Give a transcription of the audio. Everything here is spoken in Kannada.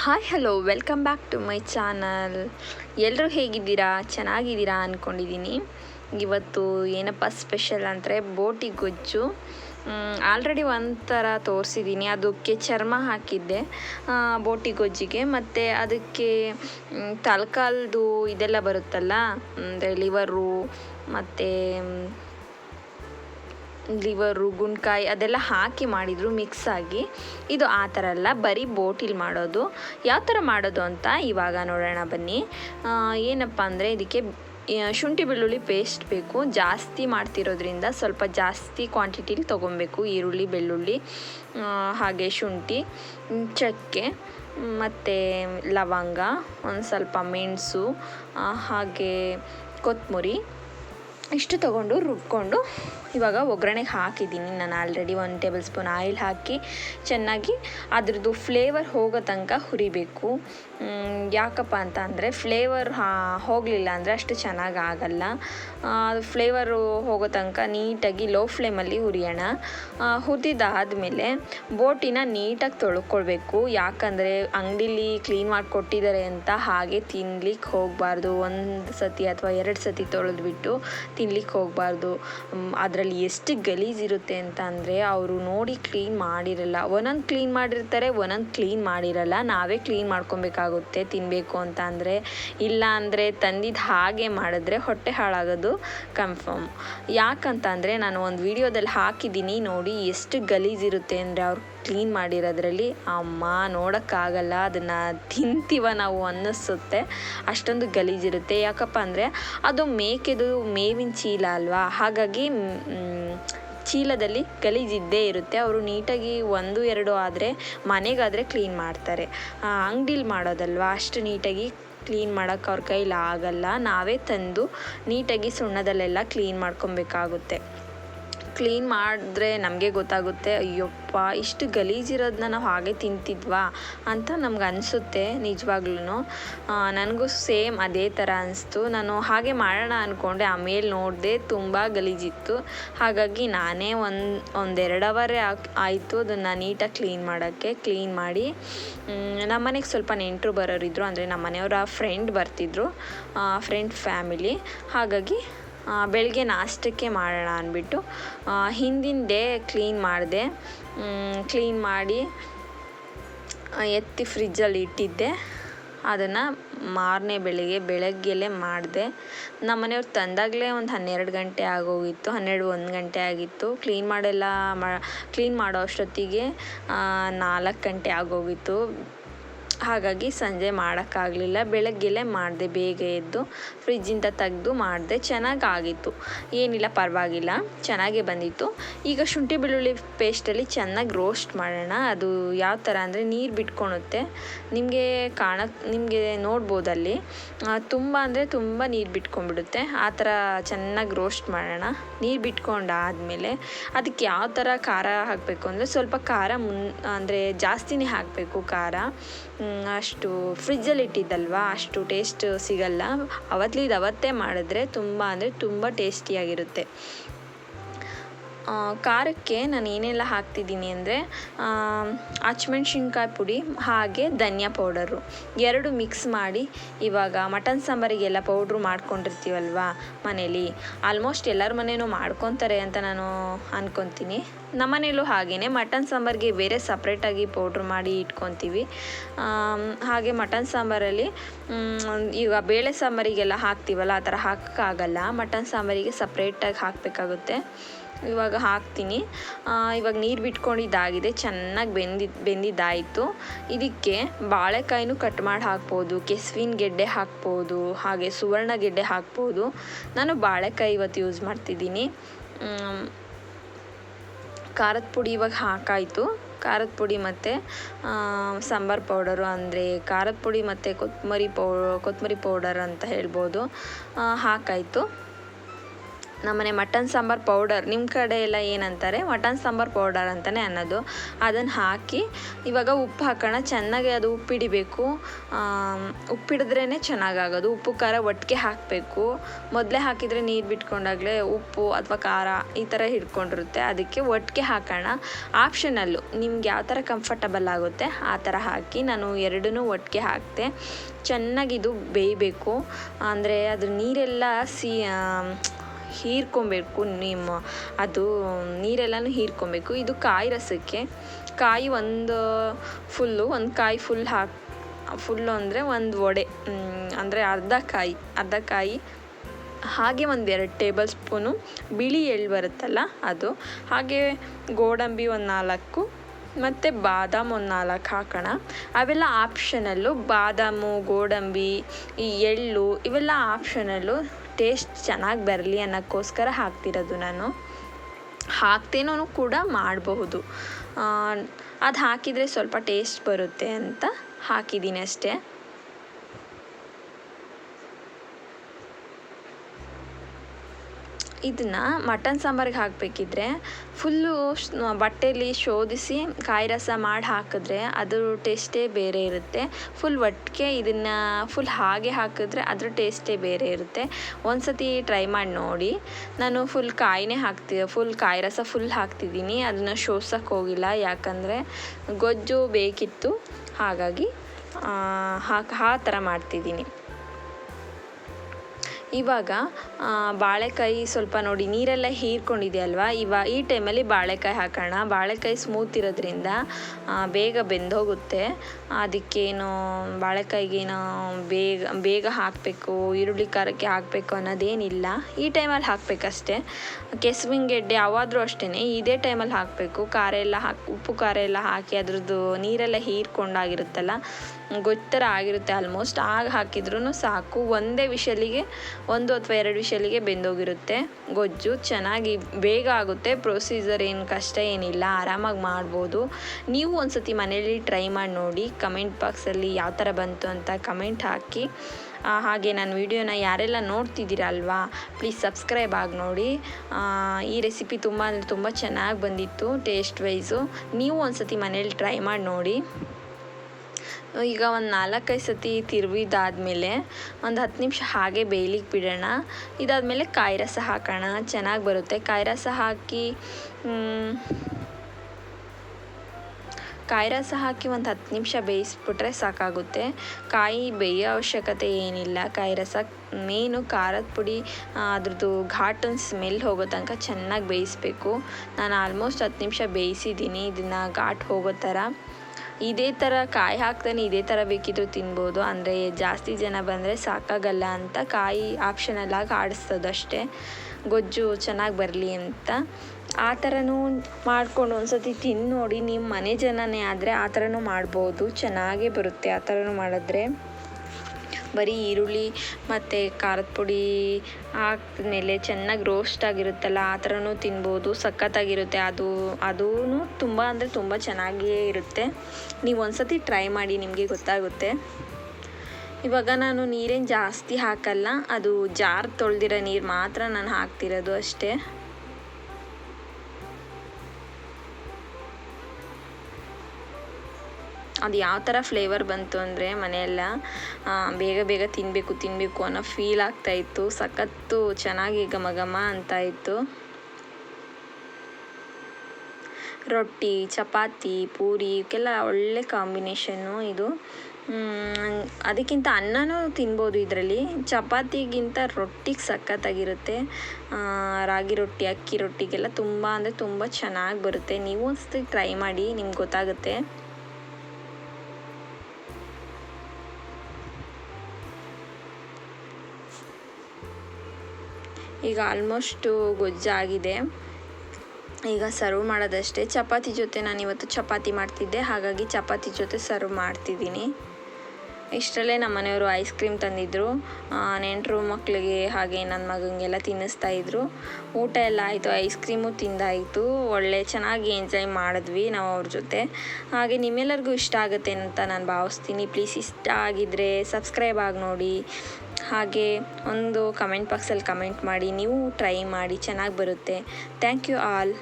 Hi hello welcome back to my channel ಎಲ್ಲರೂ ಹೇಗಿದ್ದೀರಾ? ಚೆನ್ನಾಗಿದ್ದೀರಾ ಅಂದ್ಕೊಂಡಿದ್ದೀನಿ ಇವತ್ತು ಏನಪ್ಪ ಸ್ಪೆಷಲ್ ಅಂದರೆ ಬೋಟಿ ಗೊಜ್ಜು. ಆಲ್ರೆಡಿ ಒಂಥರ ತೋರಿಸಿದ್ದೀನಿ. ಅದಕ್ಕೆ ಚರ್ಮ ಹಾಕಿದ್ದೆ ಬೋಟಿ ಗೊಜ್ಜಿಗೆ. ಮತ್ತು ಅದಕ್ಕೆ ತಲಕಾಲ್ದು ಇದೆಲ್ಲ ಬರುತ್ತಲ್ಲ ಅಂದರೆ ಲಿವರು ಮತ್ತು ಲಿವರು ಗುಂಡ್ಕಾಯಿ ಅದೆಲ್ಲ ಹಾಕಿ ಮಾಡಿದರು ಮಿಕ್ಸ್ ಆಗಿ. ಇದು ಆ ಥರ ಅಲ್ಲ, ಬರೀ ಬೋಟಿಲ್ ಮಾಡೋದು. ಯಾವ ಥರ ಮಾಡೋದು ಅಂತ ಇವಾಗ ನೋಡೋಣ ಬನ್ನಿ. ಏನಪ್ಪ ಅಂದರೆ ಇದಕ್ಕೆ ಶುಂಠಿ ಬೆಳ್ಳುಳ್ಳಿ ಪೇಸ್ಟ್ ಬೇಕು. ಜಾಸ್ತಿ ಮಾಡ್ತಿರೋದ್ರಿಂದ ಸ್ವಲ್ಪ ಜಾಸ್ತಿ ಕ್ವಾಂಟಿಟಿಲಿ ತೊಗೊಬೇಕು. ಈರುಳ್ಳಿ, ಬೆಳ್ಳುಳ್ಳಿ ಹಾಗೆ ಶುಂಠಿ ಚಕ್ಕೆ ಮತ್ತು ಲವಂಗ, ಒಂದು ಸ್ವಲ್ಪ ಮೆಣಸು ಹಾಗೆ ಕೊತ್ತಂಬರಿ ಇಷ್ಟು ತೊಗೊಂಡು ರುಬ್ಕೊಂಡು ಇವಾಗ ಒಗ್ಗರಣೆಗೆ ಹಾಕಿದ್ದೀನಿ. ನಾನು ಆಲ್ರೆಡಿ ಒಂದು ಟೇಬಲ್ ಸ್ಪೂನ್ ಆಯಿಲ್ ಹಾಕಿ ಚೆನ್ನಾಗಿ ಅದ್ರದ್ದು ಫ್ಲೇವರ್ ಹೋಗೋ ತನಕ ಹುರಿಬೇಕು. ಯಾಕಪ್ಪ ಅಂತ ಅಂದರೆ ಫ್ಲೇವರ್ ಹೋಗಲಿಲ್ಲ ಅಂದರೆ ಅಷ್ಟು ಚೆನ್ನಾಗಿ ಆಗಲ್ಲ. ಫ್ಲೇವರು ಹೋಗೋ ತನಕ ನೀಟಾಗಿ ಲೋ ಫ್ಲೇಮಲ್ಲಿ ಹುರಿಯೋಣ. ಹುರಿದಾದಮೇಲೆ ಬೋಟಿನ ನೀಟಾಗಿ ತೊಳ್ಕೊಳ್ಬೇಕು. ಯಾಕಂದರೆ ಅಂಗಡೀಲಿ ಕ್ಲೀನ್ ಮಾಡಿ ಕೊಟ್ಟಿದ್ದಾರೆ ಅಂತ ಹಾಗೆ ತಿನ್ಲಿಕ್ಕೆ ಹೋಗಬಾರ್ದು. ಒಂದು ಸತಿ ಅಥವಾ ಎರಡು ಸತಿ ತೊಳೆದ್ಬಿಟ್ಟು ತಿನ್ಲಿಕ್ಕೆ ಹೋಗಬಾರ್ದು. ಅದರಲ್ಲಿ ಎಷ್ಟು ಗಲೀಜಿರುತ್ತೆ ಅಂತ ಅಂದರೆ ಅವರು ನೋಡಿ ಕ್ಲೀನ್ ಮಾಡಿರಲ್ಲ. ಒಂದೊಂದು ಕ್ಲೀನ್ ಮಾಡಿರ್ತಾರೆ, ಒಂದೊಂದು ಕ್ಲೀನ್ ಮಾಡಿರಲ್ಲ. ನಾವೇ ಕ್ಲೀನ್ ಮಾಡ್ಕೊಬೇಕಾಗುತ್ತೆ ತಿನ್ನಬೇಕು ಅಂತ ಅಂದರೆ. ಇಲ್ಲ ಅಂದರೆ ತಂದಿದ್ದು ಹಾಗೆ ಮಾಡಿದ್ರೆ ಹೊಟ್ಟೆ ಹಾಳಾಗೋದು ಕನ್ಫರ್ಮ್ ಯಾಕಂತ ಅಂದರೆ ನಾನು ಒಂದು ವಿಡಿಯೋದಲ್ಲಿ ಹಾಕಿದ್ದೀನಿ ನೋಡಿ ಎಷ್ಟು ಗಲೀಜಿರುತ್ತೆ ಅಂದರೆ ಅವ್ರು ಕ್ಲೀನ್ ಮಾಡಿರೋದ್ರಲ್ಲಿ ಅಮ್ಮ ನೋಡೋಕ್ಕಾಗಲ್ಲ, ಅದನ್ನು ತಿಂತೀವ ನಾವು ಅನ್ನಿಸುತ್ತೆ. ಅಷ್ಟೊಂದು ಗಲೀಜಿರುತ್ತೆ. ಯಾಕಪ್ಪ ಅಂದರೆ ಅದು ಮೇಕೆದು ಮೇವಿನ ಚೀಲ ಅಲ್ವಾ? ಹಾಗಾಗಿ ಚೀಲದಲ್ಲಿ ಗಲೀಜಿದ್ದೇ ಇರುತ್ತೆ. ಅವರು ನೀಟಾಗಿ ಒಂದು, ಎರಡು ಆದರೆ ಮನೆಗಾದರೆ ಕ್ಲೀನ್ ಮಾಡ್ತಾರೆ. ಅಂಗಡಿಲಿ ಮಾಡೋದಲ್ವಾ? ಅಷ್ಟು ನೀಟಾಗಿ ಕ್ಲೀನ್ ಮಾಡೋಕ್ಕೆ ಅವ್ರ ಕೈಲಿ ಆಗಲ್ಲ. ನಾವೇ ತಂದು ನೀಟಾಗಿ ಸುಣ್ಣದಲ್ಲೆಲ್ಲ ಕ್ಲೀನ್ ಮಾಡ್ಕೊಬೇಕಾಗುತ್ತೆ. ಕ್ಲೀನ್ ಮಾಡಿದ್ರೆ ನಮಗೆ ಗೊತ್ತಾಗುತ್ತೆ, ಅಯ್ಯಪ್ಪ, ಇಷ್ಟು ಗಲೀಜಿರೋದನ್ನ ನಾವು ಹಾಗೆ ತಿಂತಿದ್ವಾ ಅಂತ ನಮ್ಗೆ ಅನಿಸುತ್ತೆ ನಿಜವಾಗ್ಲೂ ನನಗೂ ಸೇಮ್ ಅದೇ ಥರ ಅನಿಸ್ತು. ನಾನು ಹಾಗೆ ಮಾಡೋಣ ಅಂದ್ಕೊಂಡೆ ಆಮೇಲೆ ನೋಡಿದೆ ತುಂಬ ಗಲೀಜಿತ್ತು. ಹಾಗಾಗಿ ನಾನೇ ಒಂದು ಒಂದೆರಡು ಅವರೇ ಆಯಿತು ಅದನ್ನು ನೀಟಾಗಿ ಕ್ಲೀನ್ ಮಾಡೋಕ್ಕೆ, ಕ್ಲೀನ್ ಮಾಡಿ. ನಮ್ಮ ಮನೆಗೆ ಸ್ವಲ್ಪ ನೆಂಟರು ಬರೋರಿದ್ರು, ಅಂದರೆ ನಮ್ಮ ಮನೆಯವರ ಫ್ರೆಂಡ್ ಬರ್ತಿದ್ರು ಫ್ರೆಂಡ್ ಫ್ಯಾಮಿಲಿ ಹಾಗಾಗಿ ಬೆಳಗ್ಗೆ ನಾಷ್ಟಕ್ಕೆ ಮಾಡೋಣ ಅಂದ್ಬಿಟ್ಟು ಹಿಂದಿನ ಡೇ ಕ್ಲೀನ್ ಮಾಡಿದೆ. ಕ್ಲೀನ್ ಮಾಡಿ ಎತ್ತಿ ಫ್ರಿಜ್ಜಲ್ಲಿ ಇಟ್ಟಿದ್ದೆ. ಅದನ್ನು ಮಾರನೇ ಬೆಳಿಗ್ಗೆ, ಬೆಳಗ್ಗೆಲೇ ಮಾಡಿದೆ. ನಮ್ಮ ಮನೆಯವ್ರು ತಂದಾಗಲೇ ಒಂದು ಹನ್ನೆರಡು ಗಂಟೆ ಆಗೋಗಿತ್ತು, ಹನ್ನೆರಡು ಒಂದು ಗಂಟೆ ಆಗಿತ್ತು. ಕ್ಲೀನ್ ಮಾಡೆಲ್ಲ ಮಾ, ಕ್ಲೀನ್ ಮಾಡೋ ಅಷ್ಟೊತ್ತಿಗೆ ನಾಲ್ಕು ಗಂಟೆ ಆಗೋಗಿತ್ತು. ಹಾಗಾಗಿ ಸಂಜೆ ಮಾಡೋಕ್ಕಾಗಲಿಲ್ಲ. ಬೆಳಗ್ಗೆಲೇ ಮಾಡಿದೆ, ಬೇಗ ಎದ್ದು ಫ್ರಿಜ್ಜಿಂದ ತೆಗೆದು ಮಾಡಿದೆ ಚೆನ್ನಾಗಿ ಆಗಿತ್ತು ಏನಿಲ್ಲ, ಪರವಾಗಿಲ್ಲ. ಚೆನ್ನಾಗೇ ಬಂದಿತ್ತು. ಈಗ ಶುಂಠಿ ಬೆಳ್ಳುಳ್ಳಿ ಪೇಸ್ಟಲ್ಲಿ ಚೆನ್ನಾಗಿ ರೋಸ್ಟ್ ಮಾಡೋಣ. ಅದು ಯಾವ ಥರ ಅಂದರೆ ನೀರು ಬಿಟ್ಕೊಳುತ್ತೆ ನಿಮಗೆ ಕಾಣಕ್ಕೆ ನಿಮಗೆ ನೋಡ್ಬೋದಲ್ಲಿ. ತುಂಬ ಅಂದರೆ ತುಂಬ ನೀರು ಬಿಟ್ಕೊಂಡ್ಬಿಡುತ್ತೆ. ಆ ಥರ ಚೆನ್ನಾಗಿ ರೋಸ್ಟ್ ಮಾಡೋಣ. ನೀರು ಬಿಟ್ಕೊಂಡಾದಮೇಲೆ ಅದಕ್ಕೆ ಯಾವ ಥರ ಖಾರ ಹಾಕಬೇಕು ಅಂದರೆ ಸ್ವಲ್ಪ ಖಾರ ಮುನ್, ಅಂದರೆ ಜಾಸ್ತಿನೇ ಹಾಕಬೇಕು ಖಾರ. ಅಷ್ಟು ಫ್ರಿಜ್ಜಲ್ಲಿ ಇಟ್ಟಿದ್ದಲ್ವಾ? ಅಷ್ಟು ಟೇಸ್ಟ್ ಸಿಗಲ್ಲ. ಅವತ್ತಲಿದ್ದು ಅವತ್ತೇ ಮಾಡಿದ್ರೆ ತುಂಬ ಅಂದರೆ ತುಂಬ ಟೇಸ್ಟಿಯಾಗಿರುತ್ತೆ. ಖಾರಕ್ಕೆ ನಾನು ಏನೆಲ್ಲ ಹಾಕ್ತಿದ್ದೀನಿ ಅಂದರೆ ಹಚ್ಮೆಣ್ಸಿನ್ಕಾಯಿ ಪುಡಿ, ಹಾಗೆ ಧನಿಯಾ ಪೌಡರು. ಎರಡು ಮಿಕ್ಸ್ ಮಾಡಿ ಇವಾಗ ಮಟನ್ ಸಾಂಬಾರಿಗೆಲ್ಲ ಪೌಡ್ರು ಮಾಡ್ಕೊಂಡಿರ್ತೀವಲ್ವಾ ಮನೇಲಿ? ಆಲ್ಮೋಸ್ಟ್ ಎಲ್ಲರ ಮನೇನೂ ಮಾಡ್ಕೊತಾರೆ ಅಂತ ನಾನು ಅನ್ಕೊತೀನಿ. ನಮ್ಮನೇಲೂ ಹಾಗೆಯೇ ಮಟನ್ ಸಾಂಬಾರಿಗೆ ಬೇರೆ ಸಪ್ರೇಟಾಗಿ ಪೌಡ್ರ್ ಮಾಡಿ ಇಟ್ಕೊತೀವಿ. ಹಾಗೆ ಮಟನ್ ಸಾಂಬಾರಲ್ಲಿ ಈಗ ಬೇಳೆ ಸಾಂಬಾರಿಗೆಲ್ಲ ಹಾಕ್ತೀವಲ್ಲ, ಆ ಥರ ಹಾಕೋಕ್ಕಾಗಲ್ಲ. ಮಟನ್ ಸಾಂಬಾರಿಗೆ ಸಪ್ರೇಟಾಗಿ ಹಾಕಬೇಕಾಗುತ್ತೆ. ಇವಾಗ ಹಾಕ್ತೀನಿ. ಇವಾಗ ನೀರು ಬಿಟ್ಕೊಂಡಿದ್ದಾಗಿದೆ, ಚೆನ್ನಾಗಿ ಬೆಂದಿ, ಬೆಂದಿದ್ದಾಯಿತು. ಇದಕ್ಕೆ ಬಾಳೆಕಾಯಿನೂ ಕಟ್ ಮಾಡಿ ಹಾಕ್ಬೋದು, ಕೆಸುವಿನ ಗೆಡ್ಡೆ ಹಾಕ್ಬೋದು, ಹಾಗೆ ಸುವರ್ಣ ಗೆಡ್ಡೆ ಹಾಕ್ಬೋದು. ನಾನು ಬಾಳೆಕಾಯಿ ಇವತ್ತು ಯೂಸ್ ಮಾಡ್ತಿದ್ದೀನಿ. ಖಾರದ ಪುಡಿ ಇವಾಗ ಹಾಕಾಯಿತು. ಖಾರದ ಪುಡಿ ಮತ್ತು ಸಾಂಬಾರು ಪೌಡರು ಅಂದರೆ ಖಾರದ ಪುಡಿ ಮತ್ತು ಕೊತ್ತಂಬರಿ ಪೌ ಕೊತ್ತಂಬರಿ ಪೌಡರ್ ಅಂತ ಹೇಳ್ಬೋದು. ಹಾಕಾಯಿತು. ನಮ್ಮನೆ ಮಟನ್ ಸಾಂಬಾರು ಪೌಡರ್ ನಿಮ್ಮ ಕಡೆ ಎಲ್ಲ ಏನಂತಾರೆ? ಮಟನ್ ಸಾಂಬಾರು ಪೌಡರ್ ಅಂತಲೇ ಅನ್ನೋದು. ಅದನ್ನು ಹಾಕಿ ಇವಾಗ ಉಪ್ಪು ಹಾಕೋಣ. ಚೆನ್ನಾಗಿ ಅದು ಉಪ್ಪಿಡಿಬೇಕು. ಉಪ್ಪಿಡಿದ್ರೇ ಚೆನ್ನಾಗಾಗೋದು. ಉಪ್ಪು, ಖಾರ ಒಟ್ಟಿಗೆ ಹಾಕಬೇಕು. ಮೊದಲೇ ಹಾಕಿದರೆ ನೀರು ಬಿಟ್ಕೊಂಡಾಗಲೇ ಉಪ್ಪು ಅಥವಾ ಖಾರ ಈ ಥರ ಹಿಡ್ಕೊಂಡಿರುತ್ತೆ. ಅದಕ್ಕೆ ಒಟ್ಟಿಗೆ ಹಾಕೋಣ. ಆಪ್ಷನಲ್ಲು ನಿಮ್ಗೆ ಯಾವ ಥರ ಕಂಫರ್ಟಬಲ್ ಆಗುತ್ತೆ, ಆ ಥರ ಹಾಕಿ ನಾನು ಎರಡನ್ನೂ ಒಟ್ಟಿಗೆ ಹಾಕಿದೆ ಚೆನ್ನಾಗಿದು ಬೇಯಬೇಕು. ಅಂದರೆ ಅದು ನೀರೆಲ್ಲ ಸಿ ಹೀರ್ಕೊಬೇಕು, ನಿಮ್ಮ ಅದು ನೀರೆಲ್ಲನೂ ಹೀರ್ಕೊಬೇಕು. ಇದು ಕಾಯಿ ರಸಕ್ಕೆ. ಕಾಯಿ ಒಂದು ಫುಲ್ಲು, ಒಂದು ಕಾಯಿ ಫುಲ್ ಹಾಕಿ, ಫುಲ್ಲು ಅಂದರೆ ಒಂದು ವಡೆ ಅಂದರೆ ಅರ್ಧ ಕಾಯಿ ಅರ್ಧ ಕಾಯಿ. ಹಾಗೆ ಒಂದು ಎರಡು ಟೇಬಲ್ ಸ್ಪೂನು ಬಿಳಿ ಎಳ್ಳು ಬರುತ್ತಲ್ಲ ಅದು. ಹಾಗೆ ಗೋಡಂಬಿ ಒಂದು ನಾಲ್ಕು, ಮತ್ತು ಬಾದಾಮ್ ಒಂದು ನಾಲ್ಕು ಹಾಕೋಣ. ಅವೆಲ್ಲ ಆಪ್ಷನಲ್ಲು ಬಾದಾಮು, ಗೋಡಂಬಿ, ಈ ಎಳ್ಳು, ಇವೆಲ್ಲ ಆಪ್ಷನಲ್ಲು ಟೇಸ್ಟ್ ಚೆನ್ನಾಗಿ ಬರಲಿ ಅನ್ನೋಕ್ಕೋಸ್ಕರ ಹಾಕ್ತಿರೋದು ನಾನು. ಹಾಕ್ತೇನೂ ಕೂಡ ಮಾಡಬಹುದು. ಅದು ಹಾಕಿದರೆ ಸ್ವಲ್ಪ ಟೇಸ್ಟ್ ಬರುತ್ತೆ ಅಂತ ಹಾಕಿದ್ದೀನಿ ಅಷ್ಟೇ. ಇದನ್ನು ಮಟನ್ ಸಾಂಬಾರಿಗೆ ಹಾಕಬೇಕಿದ್ರೆ ಫುಲ್ಲು ಬಟ್ಟೆಯಲ್ಲಿ ಶೋಧಿಸಿ ಕಾಯಿ ರಸ ಮಾಡಿ ಹಾಕಿದ್ರೆ ಅದರ ಟೇಸ್ಟೇ ಬೇರೆ ಇರುತ್ತೆ. ಫುಲ್ ಒಟ್ಟಿಗೆ ಇದನ್ನು ಫುಲ್ ಹಾಗೆ ಹಾಕಿದ್ರೆ ಅದ್ರ ಟೇಸ್ಟೇ ಬೇರೆ ಇರುತ್ತೆ. ಒಂದು ಸತಿ ಟ್ರೈ ಮಾಡಿ ನೋಡಿ. ನಾನು ಫುಲ್ ಕಾಯಿನೇ ಹಾಕ್ತಿ, ಫುಲ್ ಕಾಯಿ ರಸ ಫುಲ್ ಹಾಕ್ತಿದ್ದೀನಿ. ಅದನ್ನು ಶೋಧಿಸೋಕೆ ಹೋಗಿಲ್ಲ. ಯಾಕಂದರೆ ಗೊಜ್ಜು ಬೇಕಿತ್ತು. ಹಾಗಾಗಿ ಹಾಕಿ, ಆ ಥರ ಮಾಡ್ತಿದ್ದೀನಿ. ಇವಾಗ ಬಾಳೆಕಾಯಿ ಸ್ವಲ್ಪ ನೋಡಿ, ನೀರೆಲ್ಲ ಹೀರ್ಕೊಂಡಿದೆಯಲ್ವಾ ಇವ, ಈ ಟೈಮಲ್ಲಿ ಬಾಳೆಕಾಯಿ ಹಾಕೋಣ. ಬಾಳೆಕಾಯಿ ಸ್ಮೂತ್ ಇರೋದ್ರಿಂದ ಬೇಗ ಬೆಂದೋಗುತ್ತೆ. ಅದಕ್ಕೇನು ಬಾಳೆಕಾಯಿಗೇನು ಬೇಗ ಬೇಗ ಹಾಕಬೇಕು, ಈರುಳ್ಳಿ ಖಾರಕ್ಕೆ ಹಾಕಬೇಕು ಅನ್ನೋದೇನಿಲ್ಲ. ಈ ಟೈಮಲ್ಲಿ ಹಾಕಬೇಕಷ್ಟೆ. ಕೆಸುವಿನ ಗೆಡ್ಡೆ ಯಾವಾದರೂ ಅಷ್ಟೇ ಇದೇ ಟೈಮಲ್ಲಿ ಹಾಕಬೇಕು. ಖಾರ ಎಲ್ಲ ಹಾಕಿ, ಉಪ್ಪು ಖಾರ ಎಲ್ಲ ಹಾಕಿ ಅದರದ್ದು ನೀರೆಲ್ಲ ಹೀರ್ಕೊಂಡಾಗಿರುತ್ತಲ್ಲ, ಗೊತ್ತರ ಆಗಿರುತ್ತೆ ಆಲ್ಮೋಸ್ಟ್ ಆಗ ಹಾಕಿದ್ರೂ ಸಾಕು. ಒಂದೇ ವಿಷಲಿಗೆ ಒಂದು ಅಥವಾ ಎರಡು ವಿಷಲಿಗೆ ಬೆಂದೋಗಿರುತ್ತೆ. ಗೊಜ್ಜು ಚೆನ್ನಾಗಿ ಬೇಗ ಆಗುತ್ತೆ. ಪ್ರೊಸೀಜರ್ ಏನು ಕಷ್ಟ ಏನಿಲ್ಲ. ಆರಾಮಾಗಿ ಮಾಡ್ಬೋದು. ನೀವು ಒಂದು ಸತಿ ಮನೇಲಿ ಟ್ರೈ ಮಾಡಿ ನೋಡಿ ಕಮೆಂಟ್ ಬಾಕ್ಸಲ್ಲಿ ಯಾವ ಥರ ಬಂತು ಅಂತ ಕಮೆಂಟ್ ಹಾಕಿ. ಹಾಗೆ ನನ್ನ ವಿಡಿಯೋನ ಯಾರೆಲ್ಲ ನೋಡ್ತಿದ್ದೀರಲ್ವಾ ಪ್ಲೀಸ್ ಸಬ್ಸ್ಕ್ರೈಬ್ ಆಗಿ ನೋಡಿ. ಈ ರೆಸಿಪಿ ತುಂಬ ಅಂದರೆ ತುಂಬ ಚೆನ್ನಾಗಿ ಬಂದಿತ್ತು ಟೇಸ್ಟ್ ವೈಸು ನೀವು ಒಂದು ಸತಿ ಮನೇಲಿ ಟ್ರೈ ಮಾಡಿ ನೋಡಿ. ಈಗ ಒಂದು ನಾಲ್ಕೈದು ಸತಿ ತಿರುವಿದಾದ್ಮೇಲೆ ಒಂದು ಹತ್ತು ನಿಮಿಷ ಹಾಗೆ ಬೇಯ್ಲಿಕ್ಕೆ ಬಿಡೋಣ. ಇದಾದಮೇಲೆ ಕಾಯಿ ರಸ ಹಾಕೋಣ. ಚೆನ್ನಾಗಿ ಬರುತ್ತೆ. ಕಾಯಿ ರಸ ಹಾಕಿ ಕಾಯಿ ರಸ ಹಾಕಿ ಒಂದು ಹತ್ತು ನಿಮಿಷ ಬೇಯಿಸ್ಬಿಟ್ರೆ ಸಾಕಾಗುತ್ತೆ. ಕಾಯಿ ಬೇಯೋ ಅವಶ್ಯಕತೆ ಏನಿಲ್ಲ. ಕಾಯಿ ರಸ ಮೇನು ಖಾರದ ಪುಡಿ ಅದ್ರದ್ದು ಘಾಟನ್ ಸ್ಮೆಲ್ ಹೋಗೋ ತನಕ ಚೆನ್ನಾಗಿ ಬೇಯಿಸ್ಬೇಕು. ನಾನು ಆಲ್ಮೋಸ್ಟ್ ಹತ್ತು ನಿಮಿಷ ಬೇಯಿಸಿದ್ದೀನಿ. ಇದನ್ನು ಘಾಟ್ ಹೋಗೋ ಥರ. ಇದೇ ಥರ ಕಾಯಿ ಹಾಕ್ತಾನೆ ಇದೇ ಥರ ಬೇಕಿದ್ರು ತಿನ್ಬೋದು. ಅಂದರೆ ಜಾಸ್ತಿ ಜನ ಬಂದರೆ ಸಾಕಾಗಲ್ಲ ಅಂತ ಕಾಯಿ ಆಪ್ಷನಲ್ಲಾಗಿ ಆಡಿಸ್ತದಷ್ಟೇ ಗೊಜ್ಜು ಚೆನ್ನಾಗಿ ಬರಲಿ ಅಂತ. ಆ ಥರನೂ ಮಾಡಿಕೊಂಡು ಒಂದು ಸತಿ ತಿಂದು ನೋಡಿ ನಿಮ್ಮ ಮನೆ ಜನನೇ ಆದರೆ ಆ ಥರನೂ ಮಾಡ್ಬೋದು. ಚೆನ್ನಾಗೇ ಬರುತ್ತೆ ಆ ಥರನೂ ಮಾಡಿದ್ರೆ. ಬರೀ ಈರುಳ್ಳಿ ಮತ್ತು ಖಾರದ ಪುಡಿ ಹಾಕಿದ್ಮೇಲೆ ಚೆನ್ನಾಗಿ ರೋಸ್ಟ್ ಆಗಿರುತ್ತಲ್ಲ, ಆ ಥರನೂ ತಿನ್ಬೋದು. ಸಖತ್ತಾಗಿರುತ್ತೆ ಅದು. ಅದೂ ತುಂಬ ಅಂದರೆ ತುಂಬ ಚೆನ್ನಾಗಿಯೇ ಇರುತ್ತೆ. ನೀವು ಒಂದು ಸತಿ ಟ್ರೈ ಮಾಡಿ ನಿಮಗೆ ಗೊತ್ತಾಗುತ್ತೆ. ಇವಾಗ ನಾನು ನೀರೇನು ಜಾಸ್ತಿ ಹಾಕಲ್ಲ, ಅದು ಜಾರ್ ತೊಳೆದಿರೋ ನೀರು ಮಾತ್ರ ನಾನು ಹಾಕ್ತಿರೋದು ಅಷ್ಟೇ. ಅದು ಯಾವ ಥರ ಫ್ಲೇವರ್ ಬಂತು ಅಂದರೆ ಮನೆಯೆಲ್ಲ ಬೇಗ ಬೇಗ ತಿನ್ನಬೇಕು ತಿನ್ನಬೇಕು ಅನ್ನೋ ಫೀಲ್ ಆಗ್ತಾಯಿತ್ತು ಸಖತ್ತು ಚೆನ್ನಾಗಿ ಘಮ ಘಮ ಅಂತ ಇತ್ತು. ರೊಟ್ಟಿ, ಚಪಾತಿ, ಪೂರಿ ಇವಕ್ಕೆಲ್ಲ ಒಳ್ಳೆ ಕಾಂಬಿನೇಷನ್ನು ಇದು. ಅದಕ್ಕಿಂತ ಅನ್ನನೂ ತಿನ್ಬೋದು ಇದರಲ್ಲಿ. ಚಪಾತಿಗಿಂತ ರೊಟ್ಟಿಗೆ ಸಖತ್ತಾಗಿರುತ್ತೆ. ರಾಗಿ ರೊಟ್ಟಿ, ಅಕ್ಕಿ ರೊಟ್ಟಿಗೆಲ್ಲ ತುಂಬ ಅಂದರೆ ತುಂಬ ಚೆನ್ನಾಗಿ ಬರುತ್ತೆ. ನೀವು ಒಂದು ಟ್ರೈ ಮಾಡಿ, ನಿಮ್ಗೆ ಗೊತ್ತಾಗುತ್ತೆ. ಈಗ ಆಲ್ಮೋಸ್ಟು ಗೊಜ್ಜಾಗಿದೆ. ಈಗ ಸರ್ವ್ ಮಾಡೋದಷ್ಟೇ. ಚಪಾತಿ ಜೊತೆ ನಾನು ಇವತ್ತು ಚಪಾತಿ ಮಾಡ್ತಿದ್ದೆ. ಹಾಗಾಗಿ ಚಪಾತಿ ಜೊತೆ ಸರ್ವ್ ಮಾಡ್ತಿದ್ದೀನಿ. ಇಷ್ಟರಲ್ಲೇ ನಮ್ಮ ಮನೆಯವರು ಐಸ್ ಕ್ರೀಮ್ ತಂದಿದ್ದರು ನೆಂಟರು ಮಕ್ಕಳಿಗೆ ಹಾಗೆ ನನ್ನ ಮಗನಿಗೆಲ್ಲ ತಿನ್ನಿಸ್ತಾ ಇದ್ದರು ಊಟ ಎಲ್ಲ ಆಯಿತು. ಐಸ್ ಕ್ರೀಮು ತಿಂದಾಯಿತು. ಒಳ್ಳೆ ಚೆನ್ನಾಗಿ ಎಂಜಾಯ್ ಮಾಡಿದ್ವಿ ನಾವು ಅವ್ರ ಜೊತೆ. ಹಾಗೆ ನಿಮ್ಮೆಲ್ಲರಿಗೂ ಇಷ್ಟ ಆಗುತ್ತೆ ಅಂತ ನಾನು ಭಾವಿಸ್ತೀನಿ. ಪ್ಲೀಸ್ ಇಷ್ಟ ಆಗಿದ್ದರೆ ಸಬ್ಸ್ಕ್ರೈಬ್ ಆಗಿ ನೋಡಿ. ಹಾಗೆ ಒಂದು ಕಮೆಂಟ್ ಬಾಕ್ಸಲ್ಲಿ ಕಮೆಂಟ್ ಮಾಡಿ ನೀವು ಟ್ರೈ ಮಾಡಿ ಚೆನ್ನಾಗಿ ಬರುತ್ತೆ. Thank you all